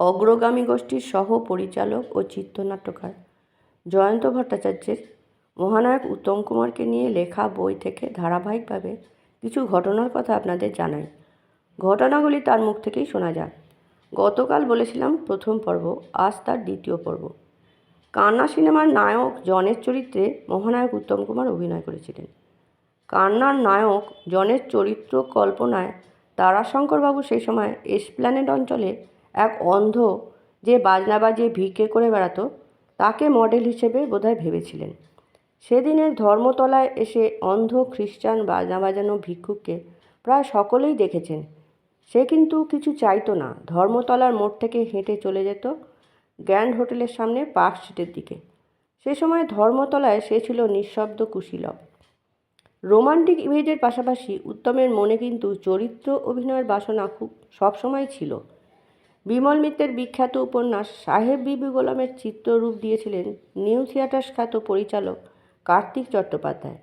অগ্রগামী গোষ্ঠীর সহ পরিচালক ও চিত্রনাট্যকার জয়ন্ত ভট্টাচার্যের মহানায়ক উত্তম কুমারকে নিয়ে লেখা বই থেকে ধারাবাহিকভাবে কিছু ঘটনার কথা আপনাদের জানাই। ঘটনাগুলি তার মুখ থেকেই শোনা যাক। গতকাল বলেছিলাম প্রথম পর্ব, আজ তার দ্বিতীয় পর্ব। কান্না সিনেমার নায়ক জনের চরিত্রে মহানায়ক উত্তম কুমার অভিনয় করেছিলেন। কান্নার নায়ক জনের চরিত্র কল্পনায় তারাশঙ্করবাবু সেই সময় এসপ্ল্যানেড অঞ্চলে এক অন্ধ যে বাজনা বাজিয়ে ভিক্ষে করে বেড়াতো, তাকে মডেল হিসেবে বোধহয় ভেবেছিলেন। সেদিনের ধর্মতলায় এসে অন্ধ খ্রিস্টান বাজনা বাজানো ভিক্ষুককে প্রায় সকলেই দেখেছেন। সে কিন্তু কিছু চাইতো না। ধর্মতলার মোড় থেকে হেঁটে চলে যেত গ্র্যান্ড হোটেলের সামনে পার্ক স্ট্রিটের দিকে। সে সময় ধর্মতলায় সে ছিল নিঃশব্দ কুশীলব। রোমান্টিক ইমেজের পাশাপাশি উত্তমের মনে কিন্তু চরিত্র অভিনয়ের বাসনা খুব সবসময় ছিল। বিমল মিত্রের বিখ্যাত উপন্যাস সাহেব বিবি গোলামের চিত্ররূপ দিয়েছিলেন নিউ থিয়েটার্স খ্যাত পরিচালক কার্তিক চট্টোপাধ্যায়।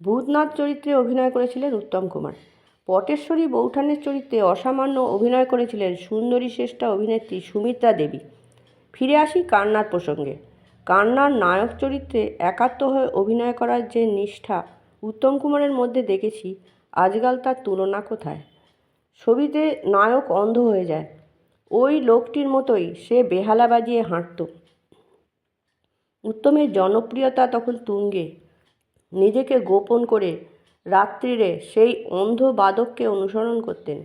ভূতনাথ চরিত্রে অভিনয় করেছিলেন উত্তম কুমার। পটেশ্বরী বৌঠানের চরিত্রে অসামান্য অভিনয় করেছিলেন সুন্দরী শ্রেষ্ঠা অভিনেত্রী সুমিত্রা দেবী। ফিরে আসি কান্নার প্রসঙ্গে। কান্নার নায়ক চরিত্রে একাত্ম হয়ে অভিনয় করার যে নিষ্ঠা উত্তম কুমারের মধ্যে দেখেছি, আজকাল তার তুলনা কোথায়? ছবিতে নায়ক অন্ধ হয়ে যায়। ওই লোকটির মতোই সে বেহালা বাজিয়ে হাঁটত। উত্তমের জনপ্রিয়তা তখন তুঙ্গে। নিজেকে গোপন করে রাত্রিরে সেই অন্ধ বাদককে অনুসরণ করতেন।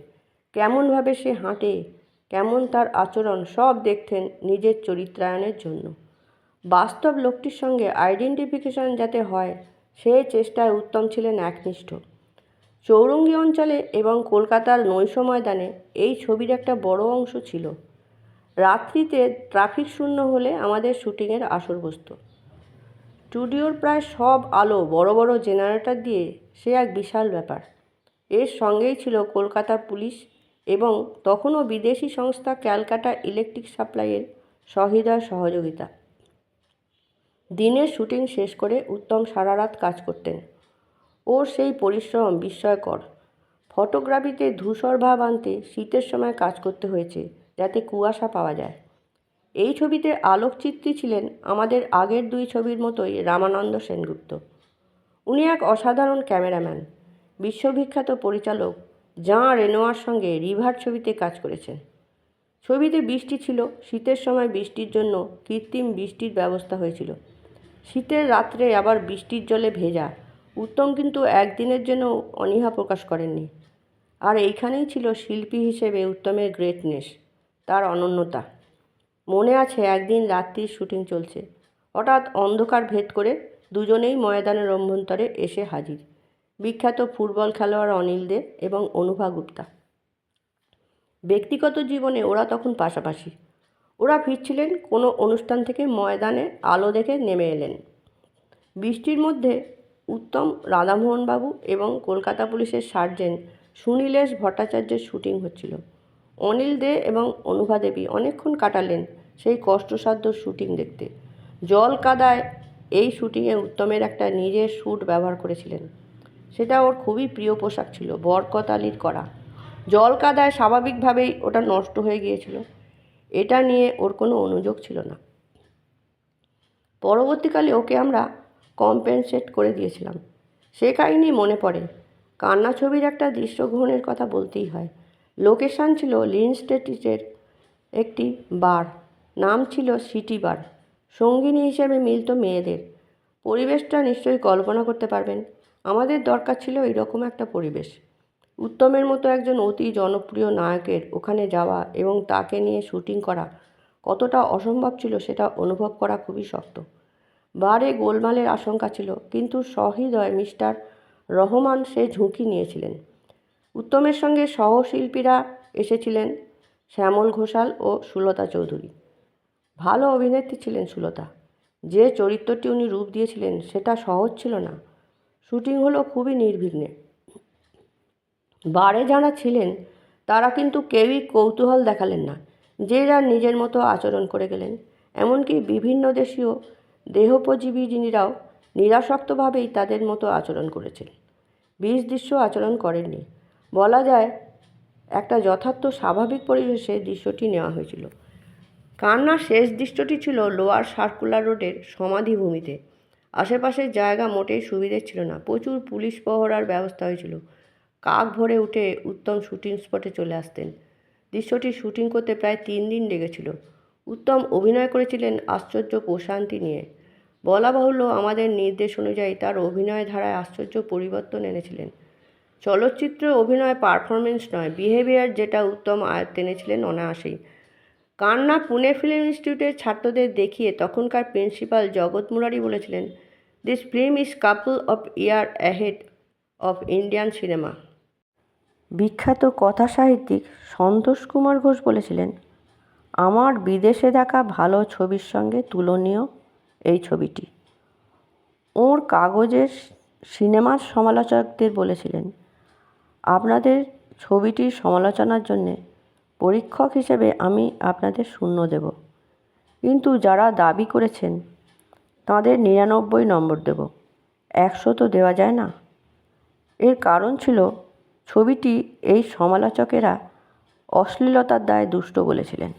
কেমনভাবে সে হাঁটে, কেমন তার আচরণ সব দেখতেন নিজের চরিত্রায়নের জন্য। বাস্তব লোকটির সঙ্গে আইডেন্টিফিকেশন যাতে হয় সেই চেষ্টায় উত্তম ছিলেন একনিষ্ঠ। চৌরঙ্গি অঞ্চলে এবং কলকাতার নৈশ ময়দানে এই ছবির একটা বড় অংশ ছিল। রাত্রিতে ট্রাফিক শূন্য হলে আমাদের শুটিংয়ের আসর বসত। স্টুডিওর প্রায় সব আলো বড় বড় জেনারেটর দিয়ে সে এক বিশাল ব্যাপার। এর সঙ্গেই ছিল কলকাতা পুলিশ এবং তখনও বিদেশি সংস্থা ক্যালকাটা ইলেকট্রিক সাপ্লাইয়ের সহৃদয় সহযোগিতা। দিনের শুটিং শেষ করে উত্তম সারা রাত কাজ করতেন। ওর সেই পরিশ্রম বিস্ময়কর। ফটোগ্রাফিতে ধূসর ভাব আনতে শীতের সময় কাজ করতে হয়েছে, যাতে কুয়াশা পাওয়া যায়। এই ছবিতে আলোকচিত্রী ছিলেন আমাদের আগের দুই ছবির মতোই রামানন্দ সেনগুপ্ত। উনি এক অসাধারণ ক্যামেরাম্যান, বিশ্ববিখ্যাত পরিচালক, জাঁ রেনোয়ার সঙ্গে রিভার ছবিতে কাজ করেছেন। ছবিতে বৃষ্টি ছিল, শীতের সময় বৃষ্টির জন্য কৃত্রিম বৃষ্টির ব্যবস্থা হয়েছিল। শীতের রাত্রে আবার বৃষ্টির জলে ভেজা উত্তম কিন্তু একদিনের জন্য অনীহা প্রকাশ করেননি। আর এইখানেই ছিল শিল্পী হিসেবে উত্তমের গ্রেটনেস তার অনন্যতা। মনে আছে একদিন রাত্রির শুটিং চলছে। হঠাৎ অন্ধকার ভেদ করে দুজনেই ময়দানের অভ্যন্তরে এসে হাজির। বিখ্যাত ফুটবল খেলোয়াড় অনিল দে এবং অনুভা গুপ্তা। ব্যক্তিগত জীবনে ওরা তখন পাশাপাশি। ওরা ফিরছিলেন কোনো অনুষ্ঠান থেকে ময়দানে আলো দেখে নেমে এলেন। বৃষ্টির মধ্যে উত্তম রাধামোহনবাবু এবং কলকাতা পুলিশের সার্জেন্ট সুনীলেশ ভট্টাচার্যের শুটিং হচ্ছিল। অনিল দে এবং অনুভা দেবী অনেকক্ষণ কাটালেন সেই কষ্টসাধ্য শুটিং দেখতে। জল কাদায় এই শুটিংয়ে উত্তমের একটা নিজের শ্যুট ব্যবহার করেছিলেন। সেটা ওর খুবই প্রিয় পোশাক ছিল বরকত করা। জল কাদায় স্বাভাবিকভাবেই ওটা নষ্ট হয়ে গিয়েছিল। এটা নিয়ে ওর কোনো অনুযোগ ছিল না। পরবর্তীকালে ওকে আমরা কম্পেনসেট করে দিয়েছিলাম। সে কাহিনী মনে পড়ে। কান্না ছবির একটা দৃশ্যগ্রহণের কথা বলতেই হয়। লোকেশান ছিল লিন স্টেটিসের একটি বার। নাম ছিল সিটি বার। সঙ্গিনী হিসেবে মিলত মেয়েদের। পরিবেশটা নিশ্চয়ই কল্পনা করতে পারবেন। আমাদের দরকার ছিল এরকম একটা পরিবেশ। উত্তমের মতো একজন অতি জনপ্রিয় নায়কের ওখানে যাওয়া এবং তাকে নিয়ে শুটিং করা কতটা অসম্ভব ছিল সেটা অনুভব করা খুবই শক্ত। বারে গোলমালের আশঙ্কা ছিল, কিন্তু সহৃদয় মিস্টার রহমান সে ঝুঁকি নিয়েছিলেন। উত্তমের সঙ্গে সহশিল্পীরা এসেছিলেন শ্যামল ঘোষাল ও সুলতা চৌধুরী। ভালো অভিনেত্রী ছিলেন সুলতা। যে চরিত্রটি উনি রূপ দিয়েছিলেন সেটা সহজ ছিল না। শুটিং হলো খুবই নির্বিঘ্নে। বারে যারা ছিলেন, তারা কিন্তু কেউই কৌতূহল দেখালেন না। যে যার নিজের মতো আচরণ করে গেলেন। এমনকি বিভিন্ন দেশীয় দেহোপজীবী যিনিরাও নিরাসক্তভাবেই তাদের মতো আচরণ করেছেন বিষ দৃশ্য আচরণ করেননি। বলা যায়, একটা যথার্থ স্বাভাবিক পরিবেশে দৃশ্যটি নেওয়া হয়েছিল। কান্নার শেষ দৃশ্যটি ছিল লোয়ার সার্কুলার রোডের সমাধিভূমিতে। আশেপাশের জায়গা মোটেই সুবিধের ছিল না। প্রচুর পুলিশ পহরার ব্যবস্থা হয়েছিল। কাক ভরে উঠে উত্তম শুটিং স্পটে চলে আসতেন। দৃশ্যটি শুটিং করতে প্রায় তিন দিন লেগেছিল। উত্তম অভিনয় করেছিলেন আশ্চর্য প্রশান্তি নিয়ে। বলা বাহুল্য আমাদের নির্দেশ অনুযায়ী তার অভিনয় ধারায় আশ্চর্য পরিবর্তন এনেছিলেন। চলচ্চিত্র অভিনয় পারফরমেন্স নয়, বিহেভিয়ার যেটা উত্তম আয়ত্ত এনেছিলেন অনায়াসেই। কান্না পুনে ফিল্ম ইনস্টিটিউটের ছাত্রদের দেখিয়ে তখনকার প্রিন্সিপাল জগৎ মুরারি বলেছিলেন this film is couple of year ahead of Indian cinema বিখ্যাত কথা সাহিত্যিক সন্তোষ কুমার ঘোষ বলেছিলেন, আমার বিদেশে দেখা ভালো ছবির সঙ্গে তুলনীয় এই ছবিটি। ওর কাগজের সিনেমার সমালোচকদের বলেছিলেন, আপনাদের ছবিটির সমালোচনার জন্যে পরীক্ষক হিসেবে আমি আপনাদের শূন্য দেব। কিন্তু যারা দাবি করেছেন, তাদের নিরানব্বই নম্বর দেব। একশো তো দেওয়া যায় না। এর কারণ ছিল, ছবিটি এই সমালোচকেরা অশ্লীলতার দায়ে দুষ্ট বলেছিলেন।